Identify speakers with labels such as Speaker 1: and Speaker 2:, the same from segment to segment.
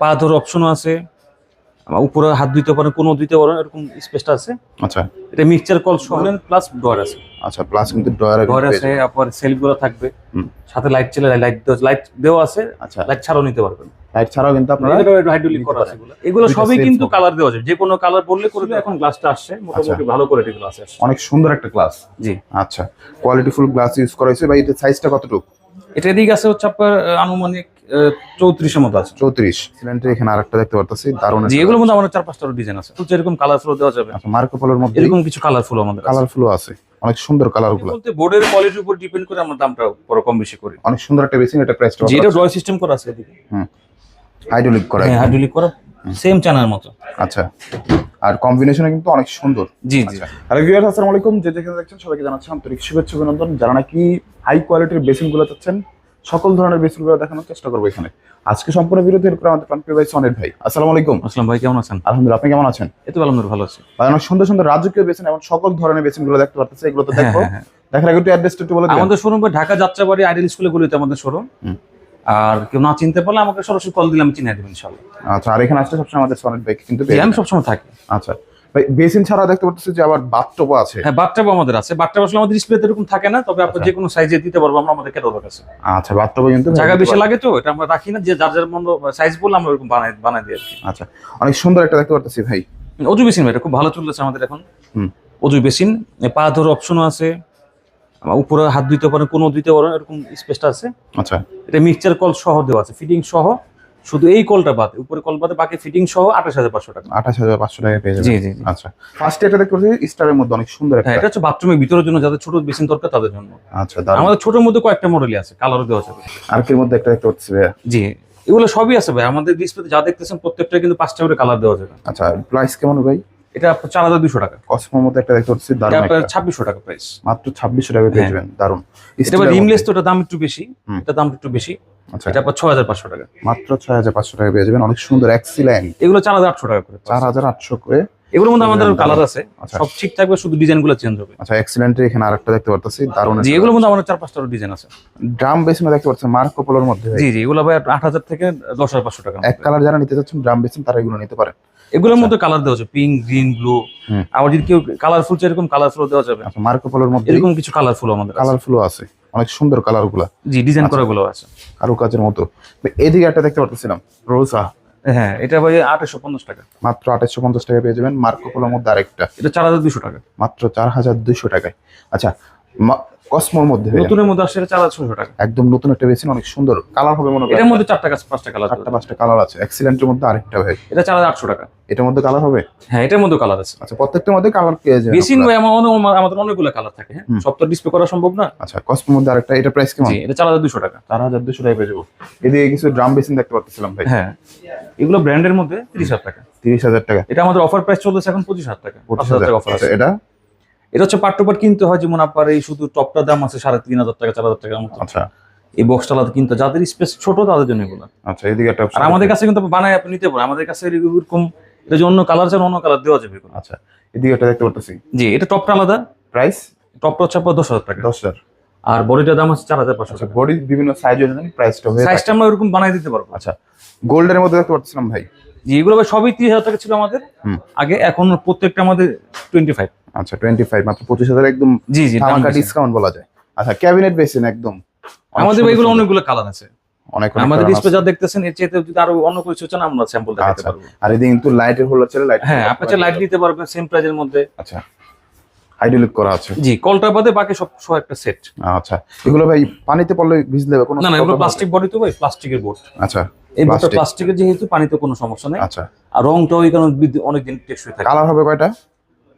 Speaker 1: পা ধর অপশনও আছে। উপরে হাত দিতে পারেন কোনো দিতে পারেন এরকম স্পেসটা আছে।
Speaker 2: আচ্ছা।
Speaker 1: এটা মিক্সচার কল সহ প্লাস ডোর আছে।
Speaker 2: আচ্ছা প্লাস কিন্তু ডয়ার
Speaker 1: ডোর আছে আপনার সেলফগুলো থাকবে। সাথে লাইট চলে লাইট লাইট দেওয়া আছে
Speaker 2: আচ্ছা।
Speaker 1: লাইট ছাড়াও নিতে পারবেন।
Speaker 2: লাইট ছাড়াও কিন্তু আপনারা
Speaker 1: হাইড্রোলিক করা আছে এগুলো। সবই কিন্তু কালার দেওয়া যাবে যে কোনো কালার বললে করে। এখন গ্লাসটা আসছে মোটামুটি ভালো কোয়ালিটি গ্লাস আসছে
Speaker 2: অনেক সুন্দর একটা গ্লাস
Speaker 1: জি।
Speaker 2: আচ্ছা কোয়ালিটি ফুল গ্লাস ইউজ করা হয়েছে। ভাই এটা সাইজটা কতটুকু?
Speaker 1: এটা এদিকে আছে হচ্ছে আপনার আনুমানিক চৌত্রিশের মতো আছে।
Speaker 2: চৌত্রিশ। সিলিন্ডার এখানে আরেকটা দেখতে পারতেছি দারুণ
Speaker 1: জি এগুলোর মধ্যে আমাদের চার পাঁচটা ডিজাইন আছে। তো এরকম কালারফুল দেওয়া যাবে।
Speaker 2: আচ্ছা মার্কো পোলোর মধ্যে
Speaker 1: এরকম কিছু কালারফুল আমাদের আছে।
Speaker 2: কালারফুল আছে। অনেক সুন্দর কালারগুলো।
Speaker 1: বলতে বোর্ডের কোয়ালিটির উপর ডিপেন্ড করে আমরা দামটা বড় কম বেশি করি।
Speaker 2: অনেক সুন্দর একটা বেসিন এটা প্রাইসটা
Speaker 1: যে এটা ড্রয় সিস্টেম করা আছে এদিকে।
Speaker 2: হাইড্রোলিক করা
Speaker 1: হ্যাঁ হাইড্রোলিক করা সেম চানার মতো।
Speaker 2: আচ্ছা। আর কম্বিনেশনে কিন্তু অনেক সুন্দর।
Speaker 1: জি জি।
Speaker 2: হ্যালো ভিউয়ার্স আসসালামু আলাইকুম যে যেখানে দেখছেন সবাইকে জানাচ্ছি আন্তরিক শুভেচ্ছা অভিনন্দন। যারা নাকি হাই কোয়ালিটির বেসিনগুলো চাচ্ছেন সকল ধরনের বেসিনগুলো দেখানোর চেষ্টা করব এখানে। আজকে সম্পূর্ণ বিরতি করে আমাদের প্রাণপ্রিয় ভাই সনের ভাই। আসসালামু আলাইকুম
Speaker 1: আসসালাম ভাই কেমন আছেন?
Speaker 2: আলহামদুলিল্লাহ আপনি কেমন আছেন?
Speaker 1: এত আলহামদুলিল্লাহ ভালো আছি।
Speaker 2: ভাই অনেক সুন্দর সুন্দর রাজকীয় বেসিন এবং সকল ধরনের বেসিনগুলো দেখতে পাচ্ছেন এগুলো তো
Speaker 1: হ্যাঁ,
Speaker 2: দেখব
Speaker 1: হ্যাঁ, হ্যাঁ।
Speaker 2: দেখার আগে একটু অ্যাড্রেসটা একটু বলে দিন
Speaker 1: আমাদের শোরুম ঢাকা যাত্রাবাড়ি আইডিয়াল স্কুলে গুলিতে আমাদের শোরুম। আর কেউ না চিনতে পারলে আমাকে সরাসরি কল দিলে আমি চিনে দেবেন ইনশাল্লাহ।
Speaker 2: আচ্ছা আর এখানে আসলে সবসময় আমাদের সনের ভাই কিন্তু
Speaker 1: আমি সবসময় থাকি।
Speaker 2: আচ্ছা ভাই বেসিন ছাড়া দেখতে পাচ্ছি যে আবার বাথটবও আছে।
Speaker 1: হ্যাঁ বাথটাব আমাদের আছে। বাথটাব আসলে আমাদের ডিসপ্লেতে এরকম থাকে না তবে আপনি। যে কোনো সাইজে দিতে পারব আমরা আমাদের ক্যাটালগ আছে।
Speaker 2: আচ্ছা বাথটবও কিন্তু
Speaker 1: জায়গা বেশি লাগে তো এটা আমরা রাখি না যে যার যার মন্দ সাইজ বললে আমরা ওরকম বানাই বানাই দিই
Speaker 2: আচ্ছা অনেক সুন্দর একটা দেখতে পাচ্ছি ভাই।
Speaker 1: অজু বেসিন এটা খুব ভালো চলতেছে আমাদের এখন।
Speaker 2: হুম।
Speaker 1: অজু বেসিন পা ধর অপশনও আছে। উপরে হাত দিতে পারেন কোনো দিতে পারেন এরকম স্পেসটা আছে।
Speaker 2: আচ্ছা।
Speaker 1: এটা মিক্সচার কল সহ দেওয়া আছে ফিটিং সহ। শুধু এই কলটা বাদে উপরে কল বাদে বাকি ফিটিং সহ আঠাশ হাজার পাঁচশো টাকা।
Speaker 2: আঠাশ হাজার পাঁচশো টাকা পেয়ে যাবেন।
Speaker 1: জি জি।
Speaker 2: আচ্ছা। ফার্স্ট এটা দেখতে পাচ্ছি স্টারের মধ্যে অনেক সুন্দর
Speaker 1: হ্যাঁ
Speaker 2: একটা
Speaker 1: এটা হচ্ছে বাথরুমের ভিতরের জন্য যাদের ছোট বেসিন দরকার তাদের জন্য।
Speaker 2: আচ্ছা
Speaker 1: আমাদের ছোটোর মধ্যে কয়েকটা মডেলই আছে কালারও দেওয়া যাবে
Speaker 2: আর্কের মধ্যে একটা দেখতে পাচ্ছি
Speaker 1: জি এগুলো সবই আছে ভাই আমাদের ডিসপ্লেতে যা দেখতেছেন প্রত্যেকটা কিন্তু পাঁচটা করে কালার দেওয়া যাবে
Speaker 2: আচ্ছা প্রাইস কেমন ভাই?
Speaker 1: এটা চার হাজার দুশো টাকা।
Speaker 2: কসমোর মধ্যে একটা দেখতে পাচ্ছি
Speaker 1: আপনার ছাব্বিশশো টাকা প্রাইস
Speaker 2: মাত্র ছাব্বিশশো টাকা পেয়ে
Speaker 1: হ্যাঁ।
Speaker 2: যাবেন
Speaker 1: এটা রিমলেস তো দাম একটু বেশি। এটা দাম একটু বেশি।
Speaker 2: আচ্ছা।
Speaker 1: এটা আপনার ছয় হাজার পাঁচশো টাকা।
Speaker 2: মাত্র ছয় হাজার পাঁচশো টাকা পেয়ে যাবেন অনেক সুন্দর এক্সিলেন্ট
Speaker 1: এগুলো চার হাজার আটশো টাকা করে
Speaker 2: চার হাজার আটশো করে
Speaker 1: এগুলোর মধ্যে আমাদের কালার আছে।
Speaker 2: আচ্ছা।
Speaker 1: সব ঠিক থাকবে শুধু ডিজাইনগুলো চেঞ্জ হবে।
Speaker 2: আচ্ছা এক্সিলেন্টের এখানে আরেকটা দেখতে পাচ্ছি দারুণ
Speaker 1: জি এগুলোর মধ্যে আমাদের চার পাঁচটা ডিজাইন আছে।
Speaker 2: ড্রাম বেসিনে দেখতে পাচ্ছেন মার্কো পোলোর মধ্যে।
Speaker 1: জি জি এগুলো ভাই আট হাজার থেকে দশ হাজার পাঁচশো টাকা
Speaker 2: এক কালার যারা নিতে চাচ্ছেন ড্রাম বেসিন তারা এগুলো নিতে পারেন।
Speaker 1: এগুলোর মধ্যে কালার দেওয়া আছে পিঙ্ক গ্রিন ব্লু আবার যদি কেউ কালারফুল চাই এরকম কালারফুল দেওয়া যাবে।
Speaker 2: আচ্ছা মার্কো মধ্যে
Speaker 1: এরকম কিছু কালারফুল আমাদের আছে।
Speaker 2: অনেক সুন্দর কালারগুলা
Speaker 1: জি ডিজাইন
Speaker 2: আচ্ছা।
Speaker 1: করা গুলো আছে।
Speaker 2: কারু কাজের মতো। এদিকে একটা দেখতে পাচ্ছিলাম রোজা।
Speaker 1: হ্যাঁ এটা ভাই আঠাশশো পঞ্চাশ টাকা।
Speaker 2: মাত্র আঠাশশো পঞ্চাশ টাকা পেয়ে যাবেন মধ্যে আরেকটা।
Speaker 1: এটা চার হাজার দুশো টাকা।
Speaker 2: মাত্র চার হাজার দুইশো টাকায়। আচ্ছা কসমোর মধ্যে
Speaker 1: নতুনের মধ্যে হাজার ছশো টাকা।
Speaker 2: একদম নতুন একটা বেসিন অনেক সুন্দর। কালার হবে মনে
Speaker 1: এটার
Speaker 2: করেন
Speaker 1: মধ্যে চারটা কাজ পাঁচটা কালার
Speaker 2: চারটা পাঁচটা কালার আছে। এক্সিলেন্টের মধ্যে আরেকটা ভাই।
Speaker 1: এটা চার হাজার আটশো টাকা।
Speaker 2: এটার মধ্যে কালার হবে?
Speaker 1: হ্যাঁ এটার মধ্যে কালার আছে।
Speaker 2: আচ্ছা প্রত্যেকটার মধ্যে কালার
Speaker 1: বেশি ভাই আমার আমাদের অনেকগুলো কালার থাকে হ্যাঁ। সব তো ডিসপ্লে করা সম্ভব না।
Speaker 2: আচ্ছা কসমোর মধ্যে আরেকটা এটা প্রাইস কেমন?
Speaker 1: এটা চার হাজার দুশো টাকা।
Speaker 2: চার হাজার দুশো টাকা পেয়ে যাব। এদিকে কিছু ড্রাম বেসিন দেখতে পাচ্ছিলাম ভাই।
Speaker 1: হ্যাঁ। এগুলো ব্র্যান্ডের মধ্যে তিরিশ হাজার টাকা।
Speaker 2: তিরিশ হাজার টাকা।
Speaker 1: এটা আমাদের অফার প্রাইস চলতেছে এখন পঁচিশ হাজার টাকা।
Speaker 2: পঁচিশ
Speaker 1: পাঁচ হাজার
Speaker 2: হাজার।
Speaker 1: টাকা অফার
Speaker 2: আচ্ছা,
Speaker 1: আছে।
Speaker 2: এটা?
Speaker 1: এটা হচ্ছে পার্ট টু পার্ট কিনতে হয় যেমন আপনার এই শুধু টপটা দাম আছে সাড়ে তিন হাজার টাকা চার হাজার টাকার মতো।
Speaker 2: আচ্ছা।
Speaker 1: এই বক্সটা আলাদা কিনতে যাদের স্পেস ছোট তাদের জন্য এগুলো।
Speaker 2: আচ্ছা এদিকে একটা
Speaker 1: আর আমাদের কাছে কিন্তু বানায় আপনি নিতে পারেন আমাদের কাছে এরকম এটা যে অন্য কালার চান অন্য কালার দেওয়া যাবে
Speaker 2: আচ্ছা এদিকে একটা দেখতে পাচ্ছি
Speaker 1: জি এটা টপটা আলাদা।
Speaker 2: প্রাইস
Speaker 1: টপটা হচ্ছে আপনার দশ হাজার টাকা।
Speaker 2: দশ হাজার।
Speaker 1: আর বডিটার দাম হচ্ছে চার হাজার পাঁচশো
Speaker 2: আচ্ছা বডি বিভিন্ন সাইজ অনুযায়ী প্রাইসটা হয়ে।
Speaker 1: সাইজটা আমরা এরকম বানাই দিতে পারব।
Speaker 2: আচ্ছা গোল্ডের মধ্যে দেখতে পাচ্ছিলাম ভাই।
Speaker 1: জি এগুলো সবই তিরিশ হাজার টাকা ছিল আমাদের।
Speaker 2: হুম।
Speaker 1: আগে এখন প্রত্যেকটা আমাদের টোয়েন্টি ফাইভ
Speaker 2: আচ্ছা টোয়েন্টি ফাইভ মাত্র পঁচিশ হাজার একদম
Speaker 1: জি জি বেশি।
Speaker 2: ডিসকাউন্ট বলা যায়। আচ্ছা ক্যাবিনেট বেসিন একদম।
Speaker 1: আমাদের এগুলো অনেকগুলো কালার আছে।
Speaker 2: অনেক অনেক
Speaker 1: আমাদের ডিসপ্লে যা দেখতেছেন এর চেয়ে যদি আরও অন্য কিছু চান আমরা স্যাম্পল দেখাতে
Speaker 2: আচ্ছা
Speaker 1: পারব।
Speaker 2: আর এদিকে কিন্তু লাইটের হোল্ডার লাইট
Speaker 1: হ্যাঁ আপনি লাইট দিতে পারবেন সেম প্রাইজের মধ্যে।
Speaker 2: আচ্ছা হাইড্রোলিক করা আছে।
Speaker 1: জি কলটা বাদে বাকি সব সহ একটা সেট
Speaker 2: আচ্ছা এগুলো ভাই পানিতে পড়লে ভিজলে কোনো
Speaker 1: না না এগুলো প্লাস্টিক বডি তো ভাই প্লাস্টিকের বোর্ড
Speaker 2: আচ্ছা
Speaker 1: এই বোর্ডটা প্লাস্টিকের যেহেতু পানিতে কোনো সমস্যা নেই।
Speaker 2: আচ্ছা।
Speaker 1: আর রংটাও এই কারণে অনেকদিন টেকসই থাকে।
Speaker 2: কালার হবে কয়টা?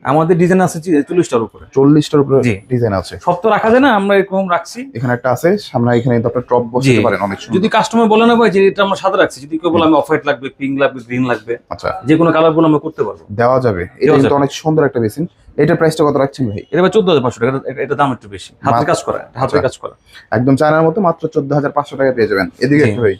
Speaker 1: আমাদের ডিজাইন আছে চল্লিশটার উপরে।
Speaker 2: চল্লিশটার উপরে ডিজাইন আছে।
Speaker 1: সব তো রাখা যায় না আমরা এরকম রাখছি।
Speaker 2: এখানে একটা আছে সামনে এখানে আপনার টপ বসাতে। পারেন অনেক সুন্দর।
Speaker 1: যদি কাস্টমার বলে না ভাই যে এটা আমরা সাদা রাখছি যদি কেউ বলে আমি অফ হোয়াইট লাগবে পিঙ্ক লাগবে গ্রিন লাগবে
Speaker 2: আচ্ছা।
Speaker 1: যে কোনো কালারগুলো আমরা করতে পারব।
Speaker 2: দেওয়া যাবে। এটা কিন্তু অনেক সুন্দর একটা বেসিন এটা প্রাইসটা কত রাখছেন ভাই?
Speaker 1: এটা চোদ্দ হাজার পাঁচশো টাকা এটা- এটা দাম একটু বেশি। হাতের কাজ করা হাতের
Speaker 2: আচ্ছা।
Speaker 1: কাজ করা।
Speaker 2: একদম চায়নার মতো মাত্র চোদ্দ হাজার পাঁচশো টাকা পেয়ে যাবেন। এদিকে ভাই।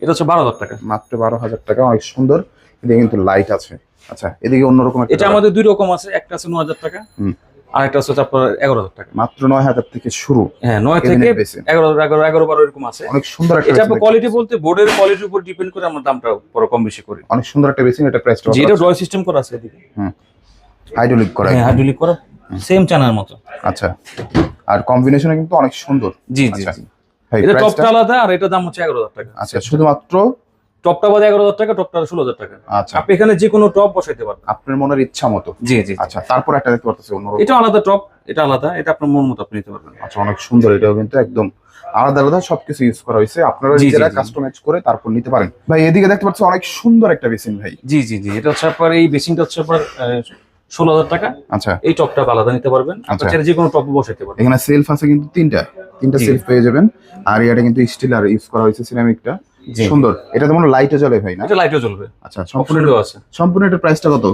Speaker 1: এটা হচ্ছে বারো হাজার টাকা।
Speaker 2: মাত্র বারো হাজার টাকা অনেক সুন্দর। এদিকে কিন্তু লাইট আছে। আচ্ছা এদিকে অন্যরকম
Speaker 1: এটা আমাদের দুই রকম আছে একটা আছে ন হাজার টাকা
Speaker 2: হুম।
Speaker 1: আর একটা হচ্ছে আপনার এগারো হাজার টাকা।
Speaker 2: মাত্র নয় হাজার থেকে শুরু।
Speaker 1: হ্যাঁ নয় থেকে। এগারো এগারো এগারো বারো এরকম আছে।
Speaker 2: অনেক সুন্দর একটা
Speaker 1: এটা আপনার কোয়ালিটি বলতে বোর্ডের কোয়ালিটির উপর ডিপেন্ড করে আমরা দামটা বড় কম বেশি করি।
Speaker 2: অনেক সুন্দর একটা বেসিন এটা প্রাইসটা
Speaker 1: যেটা ড্রয় সিস্টেম করা আছে এদিকে।
Speaker 2: হাইড্রোলিক করা
Speaker 1: হ্যাঁ হাইড্রোলিক করা সেম চানার মতো।
Speaker 2: আচ্ছা। আর কম্বিনেশনে কিন্তু অনেক সুন্দর।
Speaker 1: জি জি
Speaker 2: আচ্ছা।
Speaker 1: এটা টপটা আলাদা আর এটা দাম হচ্ছে এগারো হাজার টাকা।
Speaker 2: আচ্ছা শুধুমাত্র
Speaker 1: টপটা বাদে এগারো হাজার টাকা টপটা ষোলো হাজার টাকা।
Speaker 2: আচ্ছা।
Speaker 1: আপনি এখানে যে কোনো টপ বসাইতে পারবেন।
Speaker 2: আপনার মনের ইচ্ছা মতো।
Speaker 1: জি জি
Speaker 2: আচ্ছা তারপর একটা দেখতে পাচ্ছি অন্য
Speaker 1: এটা আলাদা টপ এটা আলাদা এটা আপনার মন মতো আপনি নিতে পারবেন।
Speaker 2: আচ্ছা অনেক সুন্দর এটাও কিন্তু একদম আলাদা আলাদা সবকিছু ইউজ করা হয়েছে। আপনারা নিজেরা কাস্টমাইজ করে তারপর নিতে পারেন। ভাই এদিকে দেখতে পাচ্ছি অনেক সুন্দর একটা বেসিন ভাই।
Speaker 1: জি জি জি এটা হচ্ছে আপনার এই বেসিনটা হচ্ছে আপনার ষোলো হাজার টাকা।
Speaker 2: আচ্ছা।
Speaker 1: এই টপটা আলাদা নিতে পারবেন।
Speaker 2: আচ্ছা।
Speaker 1: যে কোনো টপ বসাইতে পারবেন।
Speaker 2: এখানে সেলফ আছে কিন্তু তিনটা। তিনটা সেলফ পেয়ে যাবেন। আর এটা কিন্তু স্টিল আর ইউজ করা হয়েছে সিরামিকটা। সুন্দর। এটা তো মনে লাইটে জ্বলে ভাই না?
Speaker 1: এটা লাইটও জ্বলবে।
Speaker 2: আচ্ছা সম্পূর্ণ
Speaker 1: আছে।
Speaker 2: সম্পূর্ণ এটার প্রাইসটা কত?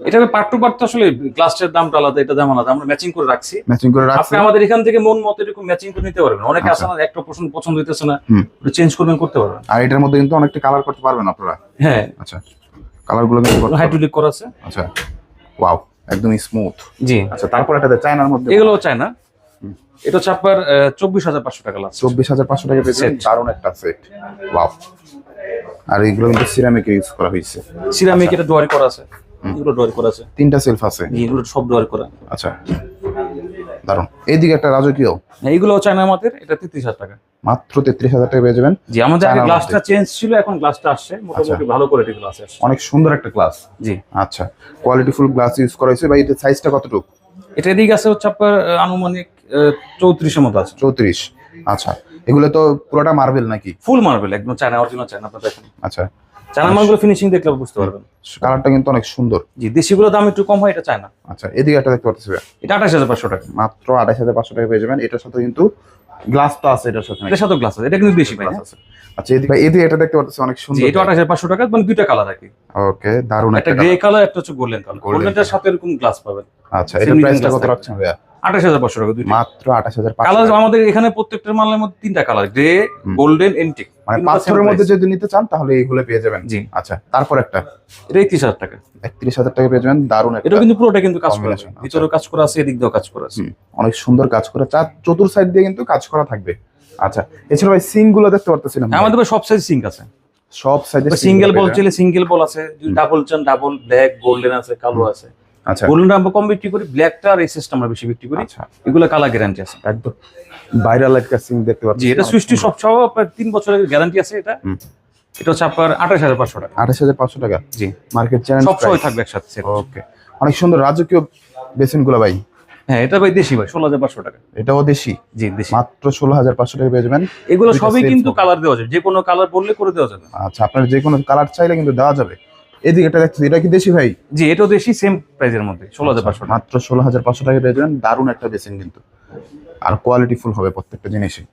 Speaker 1: এটা পার্ট টু পার্ট তো আসলে গ্লাসের দামটা আলাদা এটা দাম আলাদা। আমরা ম্যাচিং করে রাখছি।
Speaker 2: ম্যাচিং করে
Speaker 1: রাখছি।
Speaker 2: আপনি
Speaker 1: আমাদের এখান থেকে মন মতো এরকম ম্যাচিং করে নিতে পারবেন। অনেকে আছে
Speaker 2: আচ্ছা।
Speaker 1: না একটা পছন্দ পছন্দ হইতেছে না। ওটা চেঞ্জ করবেন করতে পারবেন।
Speaker 2: আর এটার মধ্যে কিন্তু অনেকটা কালার করতে পারবেন আপনারা।
Speaker 1: হ্যাঁ।
Speaker 2: আচ্ছা কালারগুলো কিন্তু
Speaker 1: হাইড্রোলিক করা আছে।
Speaker 2: আচ্ছা ওয়াও একদম স্মুথ
Speaker 1: জি।
Speaker 2: আচ্ছা তারপর একটা চায়নার মধ্যে
Speaker 1: এগুলো চায় না এটা হচ্ছে আপনার চব্বিশ হাজার পাঁচশো টাকা লাগছে
Speaker 2: চব্বিশ হাজার পাঁচশো টাকা পেয়েছেন।
Speaker 1: Set.
Speaker 2: দারুণ একটা সেট ওয়াও আর এগুলো কিন্তু সিরামিক ইউজ করা হয়েছে।
Speaker 1: সিরামিক এটা ডোয়ারি করা আছে। এগুলো ডোয়ারি করা আছে।
Speaker 2: তিনটা সেলফ আছে।
Speaker 1: এগুলো সব ডোয়ারি করা।
Speaker 2: আচ্ছা। দারুণ। এইদিকে একটা রাজকীয়।
Speaker 1: হ্যাঁ, এইগুলো চায়না আমাদের এটা তেত্রিশ হাজার টাকা।
Speaker 2: মাত্র তেত্রিশ হাজার টাকা পেয়ে যাবেন।
Speaker 1: জি আমাদের আগে গ্লাসটা চেঞ্জ ছিল এখন গ্লাসটা আসছে। মোটামুটি ভালো কোয়ালিটি গ্লাস আসছে।
Speaker 2: অনেক সুন্দর একটা ক্লাস
Speaker 1: জি।
Speaker 2: আচ্ছা। কোয়ালিটিফুল গ্লাস ইউজ করা হয়েছে। বা এটার সাইজটা কতটুকু?
Speaker 1: এটা এদিকে আছে হচ্ছে আপনার আনুমানিক চৌত্রিশের মতো আছে।
Speaker 2: চৌত্রিশ। আচ্ছা এগুলো তো পুরোটা মার্বেল নাকি?
Speaker 1: ফুল মার্বেল একদম চায়না অরিজিনাল চায়না আপনার দেখেন।
Speaker 2: আচ্ছা।
Speaker 1: চায়না মালগুলো ফিনিশিং দেখলে বুঝতে পারবেন।
Speaker 2: কালারটা কিন্তু অনেক সুন্দর।
Speaker 1: জি দেশিগুলো দাম একটু কম হয় এটা চায়না
Speaker 2: আচ্ছা এদিকে একটা দেখতে পাচ্ছি।
Speaker 1: এটা আঠাশ হাজার পাঁচশো টাকা।
Speaker 2: মাত্র আঠাশ হাজার পাঁচশো টাকা পেয়ে যাবেন। এটার সাথে কিন্তু গ্লাস তো আছে এটার সাথে?
Speaker 1: এটার সাথে গ্লাস আছে। এটা কিন্তু বেশি
Speaker 2: গ্লাস আছে। আচ্ছা এদিকে এদিকে এটা দেখতে পাচ্ছি অনেক সুন্দর।
Speaker 1: এটা আঠাশ হাজার পাঁচশো টাকা মানে দুইটা কালার আর কি।
Speaker 2: ওকে দারুণ
Speaker 1: একটা গ্রে কালার একটা হচ্ছে গোল্ডেন কালার গোল্ডেনটার সাথে এরকম গ্লাস পাবেন।
Speaker 2: আচ্ছা এটা প্রাইসটা কত রাখছেন ভাইয়া?
Speaker 1: আঠাশ হাজার পাঁচশো টাকা
Speaker 2: মাত্র আঠাশ হাজার
Speaker 1: কালার আমাদের এখানে প্রত্যেকটার মালের মধ্যে তিনটা কালার গ্রে গোল্ডেন এন্টিক
Speaker 2: মানে পাঁচশোর মধ্যে যদি নিতে চান তাহলে এইগুলো পেয়ে যাবেন।
Speaker 1: জি।
Speaker 2: আচ্ছা তারপর একটা।
Speaker 1: এটা একত্রিশ হাজার টাকা।
Speaker 2: একত্রিশ হাজার টাকা পেয়ে যাবেন দারুণ
Speaker 1: এটা কিন্তু পুরোটা কিন্তু কাজ করা আছে। ভিতরে কাজ করা আছে এদিক দিয়েও কাজ করা আছে।
Speaker 2: অনেক সুন্দর কাজ করে চার চতুর সাইড দিয়ে কিন্তু কাজ করা থাকবে। আচ্ছা এছাড়া ভাই সিংগুলো দেখতে পারতেছিলাম
Speaker 1: আমাদের সব সাইজ সিঙ্ক আছে।
Speaker 2: সব সাইজে
Speaker 1: সিঙ্গেল বল চাইলে সিঙ্গেল বল আছে ডাবল চান ডাবল ব্ল্যাক গোল্ডেন আছে কালো আছে।
Speaker 2: আচ্ছা।
Speaker 1: গোল্ডেন আমরা কম বিক্রি করি ব্ল্যাকটা আর এসএসটা আমরা বেশি বিক্রি করি।
Speaker 2: আচ্ছা।
Speaker 1: এগুলো কালার গ্যারান্টি আছে।
Speaker 2: একদম ভাইরাল একটা সিং দেখতে পাচ্ছি।
Speaker 1: এটা সৃষ্টি সব সহ আপনার তিন বছরের গ্যারান্টি আছে এটা। এটা হচ্ছে আপনার আঠাশ হাজার পাঁচশো টাকা।
Speaker 2: আঠাশ হাজার পাঁচশো টাকা?
Speaker 1: জি।
Speaker 2: মার্কেট চ্যালেঞ্জ
Speaker 1: সব সময় থাকবে একসাথে
Speaker 2: ওকে অনেক সুন্দর রাজকীয় বেসিনগুলো ভাই।
Speaker 1: হ্যাঁ এটা ভাই দেশি ভাই ষোলো হাজার পাঁচশো টাকা।
Speaker 2: এটাও দেশি?
Speaker 1: জি দেশি।
Speaker 2: মাত্র ষোলো হাজার পাঁচশো টাকা পেয়ে যাবেন
Speaker 1: এগুলো সবই কিন্তু কালার দেওয়া যাবে। যে কোনো কালার বললে করে দেওয়া যাবে।
Speaker 2: আচ্ছা আপনার যে কোনো কালার চাইলে কিন্তু দেওয়া যাবে। এদিকে এটা কি দেশি ভাই?
Speaker 1: জি এটাও দেশি সেম প্রাইজের মধ্যে ষোলো হাজার পাঁচশো
Speaker 2: মাত্র ষোলো হাজার পাঁচশো টাকা পেয়ে যাবেন দারুণ একটা বেসিন কিন্তু। আর কোয়ালিটি ফুল হবে প্রত্যেকটা জিনিসই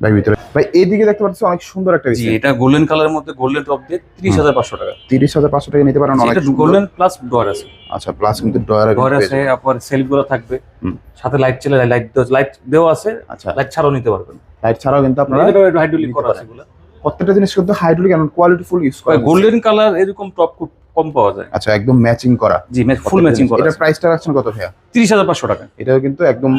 Speaker 2: ভাই ভিতরে। ভাই এইদিকে দেখতে পাচ্ছি অনেক সুন্দর একটা
Speaker 1: জি এটা গোল্ডেন কালারের মধ্যে গোল্ডেন টপ দিয়ে তিরিশ হাজার পাঁচশো টাকা।
Speaker 2: তিরিশ হাজার পাঁচশো টাকা নিতে পারেন অনেক
Speaker 1: গোল্ডেন প্লাস ডোয়ার আছে।
Speaker 2: আচ্ছা প্লাস কিন্তু ডয়ার
Speaker 1: ডোয়ার আছে আপনার থাকবে।
Speaker 2: হুম।
Speaker 1: সাথে লাইট চলে লাইট লাইট দেওয়া আছে।
Speaker 2: আচ্ছা।
Speaker 1: লাইট ছাড়াও নিতে পারবেন।
Speaker 2: লাইট ছাড়াও কিন্তু আপনারা
Speaker 1: হাইড্রোলিক করা আছে
Speaker 2: প্রত্যেকটা জিনিস কিন্তু hydraulic and quality full use করা
Speaker 1: গোল্ডেন কালার এরকম টপ খুব কম পাওয়া যায়।
Speaker 2: আচ্ছা একদম ম্যাচিং করা।
Speaker 1: জি ফুল ম্যাচিং করা
Speaker 2: এটা প্রাইসটা রাখছেন কত ভাইয়া?
Speaker 1: তিরিশ হাজার পাঁচশো টাকা।
Speaker 2: এটাও কিন্তু একদম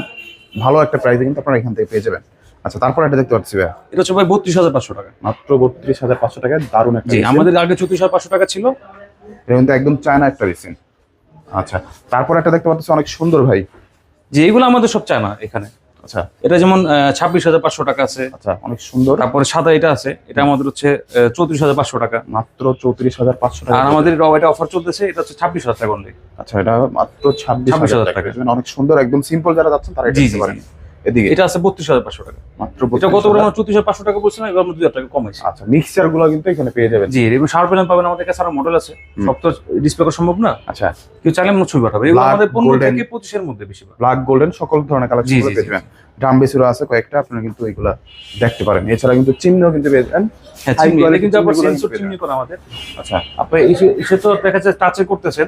Speaker 2: ভালো একটা প্রাইসে কিন্তু আপনারা এখান থেকে পেয়ে যাবেন। আচ্ছা তারপর এটা দেখতে পাচ্ছি ভাইয়া।
Speaker 1: এটা হচ্ছে ভাই বত্রিশ হাজার পাঁচশো টাকা।
Speaker 2: মাত্র বত্রিশ হাজার পাঁচশো টাকায় দারুণ একটা
Speaker 1: জি আমাদের আগে চৌত্রিশ হাজার পাঁচশো টাকা ছিল।
Speaker 2: এটা কিন্তু একদম চায়না একটা বেসিন আচ্ছা তারপর একটা দেখতে পাচ্ছি অনেক সুন্দর ভাই।
Speaker 1: যে এগুলো আমাদের সব চায়না এখানে।
Speaker 2: আচ্ছা।
Speaker 1: এটা যেমন ছাব্বিশ হাজার পাঁচশো টাকা আছে।
Speaker 2: আচ্ছা। অনেক সুন্দর।
Speaker 1: তারপরে সাদা এটা আছে। এটা আমাদের হচ্ছে চৌত্রিশ হাজার পাঁচশো টাকা।
Speaker 2: মাত্র চৌত্রিশ হাজার পাঁচশো টাকা।
Speaker 1: আর আমাদের এটা অফার চলতেছে এটা হচ্ছে ছাব্বিশ হাজার টাকা অনলি
Speaker 2: আচ্ছা এটা মাত্র ছাব্বিশ হাজার
Speaker 1: টাকা।
Speaker 2: যাবেন। অনেক সুন্দর একদম সিম্পল যারা যাচ্ছেন তারা এটা
Speaker 1: জি,
Speaker 2: পারেন। এদিকে?
Speaker 1: এটা আছে বত্রিশ হাজার পাঁচশো টাকা।
Speaker 2: মাত্র
Speaker 1: এটা
Speaker 2: 32,000
Speaker 1: গত চৌত্রিশ হাজার পাঁচশো টাকা দুই হাজার টাকা কমাইছে।
Speaker 2: আচ্ছা মিক্সচারগুলো কিন্তু এখানে পেয়ে যাবেন।
Speaker 1: জি এবং শার্প প্যানেল পাবেন আমাদের কাছে আরও মডেল আছে। সব তো ডিসপ্লে করা সম্ভব না।
Speaker 2: আচ্ছা।
Speaker 1: কেউ চাইলে আমরা ছবি পাঠাবে। এগুলো
Speaker 2: Black,
Speaker 1: আমাদের পনেরো থেকে পঁচিশের মধ্যে বেশি
Speaker 2: ব্ল্যাক গোল্ডেন সকল ধরনের পেয়ে যাবেন। ড্রাম আছে কয়েকটা আপনারা কিন্তু এগুলা দেখতে পারেন। এছাড়া কিন্তু চিহ্ন কিন্তু পেয়ে যাবেন।
Speaker 1: হ্যাঁ কিন্তু সেন্সর করা আমাদের।
Speaker 2: আচ্ছা।
Speaker 1: আপনি এসে এসে তো দেখা যাচ্ছে টাচে করতেছেন।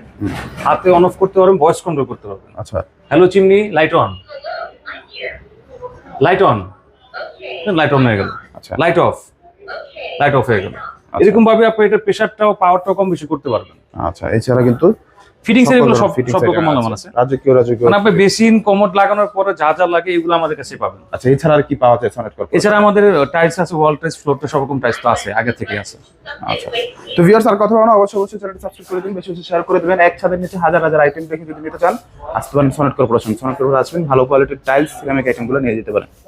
Speaker 1: হাতে অন অফ করতে পারবেন ভয়েস কন্ট্রোল করতে পারবেন।
Speaker 2: আচ্ছা।
Speaker 1: Hello chimney light on light on light on হয়ে গেল।
Speaker 2: আচ্ছা।
Speaker 1: লাইট অফ লাইট অফ হয়ে গেল। এরকম ভাবে আপনি এটা প্রেশারটাও পাওয়ারটাও কম বেশি করতে পারবেন।
Speaker 2: আচ্ছা এছাড়া কিন্তু
Speaker 1: ফিটিংস এর এগুলো সব সব রকম মালামাল আছে।
Speaker 2: রাজকীয় রাজকীয়
Speaker 1: মানে আপনি বেসিন কমোড লাগানোর পরে যা যা লাগে এগুলো আমাদের কাছে পাবেন।
Speaker 2: আচ্ছা এছাড়া আর কি পাওয়া যায় সনেট কর্পোরেশন
Speaker 1: এছাড়া আমাদের টাইলস আছে ওয়াল টাইলস ফ্লোর সব রকম টাইলস তো আছে আগে থেকে আছে।
Speaker 2: আচ্ছা। তো ভিউয়ার্স আর কথা বলা অবশ্যই অবশ্যই চ্যানেলটি সাবস্ক্রাইব করে দিন বেশি বেশি শেয়ার করে দিবেন। এক ছাদের নিচে হাজার হাজার আইটেম দেখে যদি নিতে চান আসতে পারেন সনেট কর্পোরেশন সনেট কর্পোরেশন আসবেন ভালো কোয়ালিটির টাইলস সিরামিক আইটেমগুলো নিয়ে যেতে পারেন।